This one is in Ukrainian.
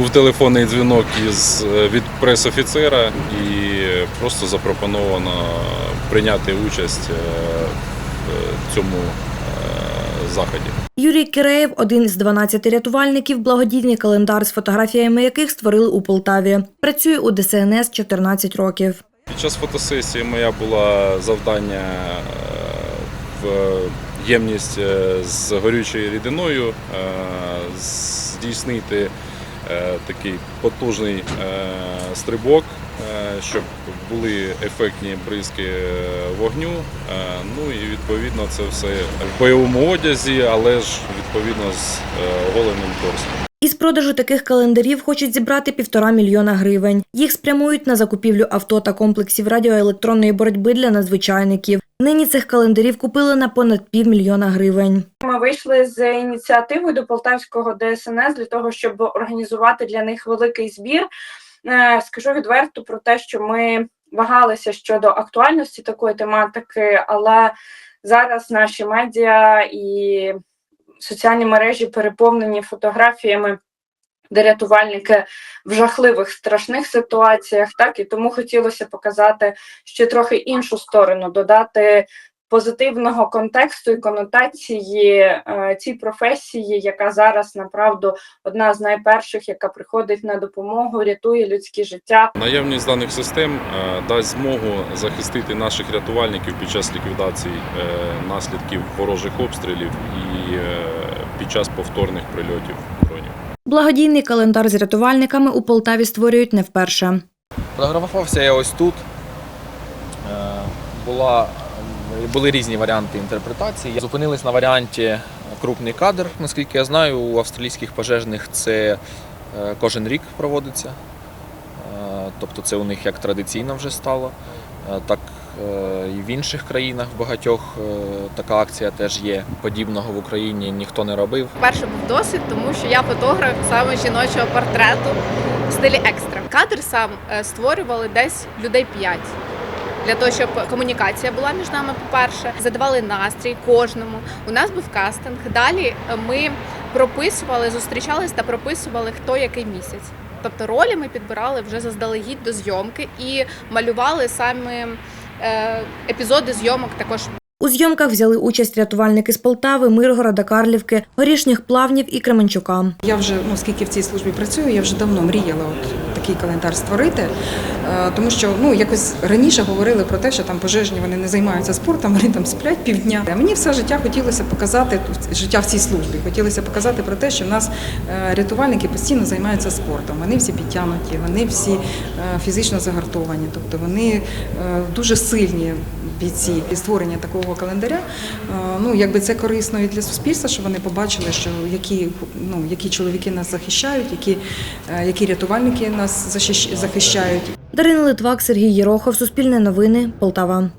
Був телефонний дзвінок із, е, від прес-офіцера і просто запропоновано прийняти участь е, в цьому е, заході. Юрій Киреєв – один із 12 рятувальників, благодійний календар з фотографіями яких створили у Полтаві. Працює у ДСНС 14 років. Під час фотосесії моя була завдання в ємність з горючою рідиною здійснити такий потужний е, стрибок, е, щоб були ефектні бризки е, вогню. Е, Ну і відповідно це все в бойовому одязі, але ж відповідно з голеним торсом. Із продажу таких календарів хочуть зібрати півтора мільйона гривень. Їх спрямують на закупівлю авто та комплексів радіоелектронної боротьби для надзвичайників. Нині цих календарів купили на понад півмільйона гривень. Ми вийшли з ініціативою до Полтавського ДСНС для того, щоб організувати для них великий збір. Е, Скажу відверто про те, що ми вагалися щодо актуальності такої тематики, але зараз наші медіа і соціальні мережі переповнені фотографіями. Де рятувальники в жахливих страшних ситуаціях, так і тому хотілося показати ще трохи іншу сторону, додати позитивного контексту і конотації е, цій професії, яка зараз направду одна з найперших, яка приходить на допомогу, рятує людські життя. Наявність даних систем е, дасть змогу захистити наших рятувальників під час ліквідації е, наслідків ворожих обстрілів і е, під час повторних прильотів дронів. Благодійний календар з рятувальниками у Полтаві створюють не вперше. Фотографувався я ось тут. Е, Була, були різні варіанти інтерпретації. Зупинились на варіанті крупний кадр. Наскільки я знаю, у австралійських пожежних це е, кожен рік проводиться. Е, Тобто це у них як традиційно вже стало. Так і в інших країнах багатьох е, така акція теж є. Подібного в Україні ніхто не робив. Перше був досвід, тому що я фотограф саме жіночого портрету в стилі екстра. Кадр сам е, створювали десь людей 5. Для того, щоб комунікація була між нами, по-перше, задавали настрій кожному. У нас був кастинг. Далі е, ми прописували, зустрічались та прописували, хто який місяць. Тобто ролі ми підбирали вже заздалегідь до зйомки і малювали саме е, епізоди зйомок також У зйомках взяли участь рятувальники з Полтави, Миргорода, Карлівки, Горішніх Плавнів і Кременчука. Я вже ну скільки в цій службі працюю, я вже давно мріяла от такий календар створити, Е, тому що ну якось раніше говорили про те, що там пожежні вони не займаються спортом, вони там сплять півдня. А мені все життя хотілося показати життя в цій службі. Хотілося показати про те, що в нас е, рятувальники постійно займаються спортом. Вони всі підтягнуті, вони всі е, фізично загартовані, тобто вони дуже сильні бійці. І створення такого календаря, е, ну якби це корисно і для суспільства, щоб вони побачили, що які ну які чоловіки нас захищають, які, е, які рятувальники нас захищають. Дарина Литвак, Сергій Єрохов, Суспільне новини, Полтава.